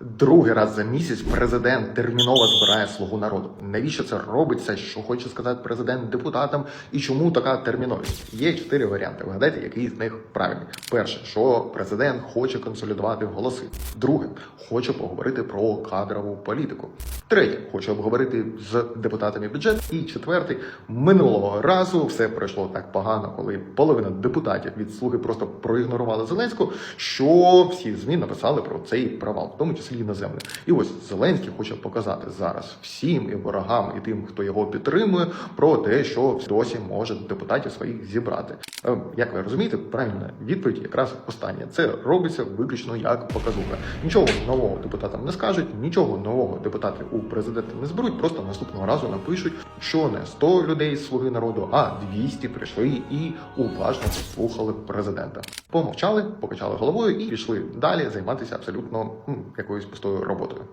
Другий раз за місяць президент терміново збирає слугу народу. Навіщо це робиться? Що хоче сказати президент депутатам, і чому така терміновість? Є чотири варіанти. Вгадайте, який з них правильний. Перше, що президент хоче консолідувати голоси. Друге, хоче поговорити про кадрову політику. Третє, хоче обговорити з депутатами бюджет. І четвертий, минулого разу все пройшло так погано, коли половина депутатів від слуги просто проігнорували Зеленську, що всі змі написали про цей провал, в тому числі іноземних. І ось Зеленський хоче показати зараз всім і ворогам, і тим, хто його підтримує, про те, що досі може депутатів своїх зібрати. Е, Як ви розумієте, правильна відповідь якраз остання. Це робиться виключно як показуха. Нічого нового депутатам не скажуть, нічого нового депутати у президента не зберуть. Просто наступного разу напишуть, що не 100 людей з слуги народу, а 200 прийшли і уважно послухали президента. Помовчали, покачали головою і пішли далі займатися абсолютно якоюсь пустою роботою.